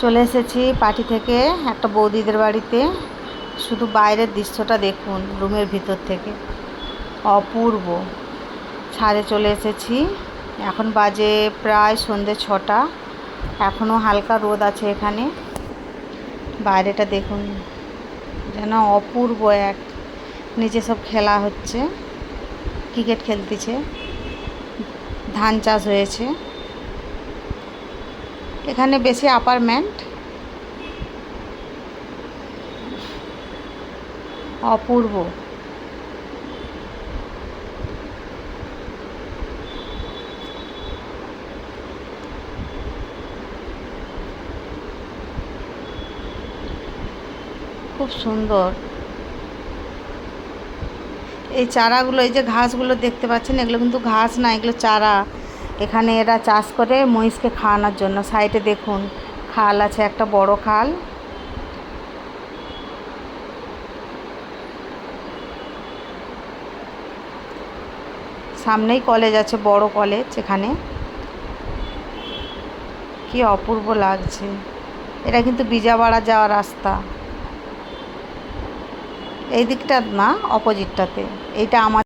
চলে এসেছি পার্টি থেকে, একটা বৌদিদের বাড়িতে। শুধু বাইরের দৃশ্যটা দেখুন, রুমের ভিতর থেকে। অপূর্ব। ছাদে চলে এসেছি। এখন বাজে প্রায় সন্ধে ছটা। এখনও হালকা রোদ আছে এখানে। বাইরেটা দেখুন, যেন অপূর্ব এক। নিচে সব খেলা হচ্ছে। ক্রিকেট খেলতেছে। ধান চাষ হয়েছে। এখানে বেশি অ্যাপার্টমেন্ট অপূর্ব। খুব সুন্দর। এই চারাগুলো, এই যে ঘাসগুলো দেখতে পাচ্ছেন, এগুলো কিন্তু ঘাস না, এগুলো চারা। এখানে এরা চাষ করে মহিষকে খাওয়ানোর জন্য। সাইডে দেখুন, খাল আছে, একটা বড় খাল। সামনেই কলেজ আছে, বড় কলেজ এখানে। কি অপূর্ব লাগছে। এটা কিন্তু বিজাবাড়া যাওয়ার রাস্তা। এই দিকটা না, অপোজিটটাতে। এইটা আমার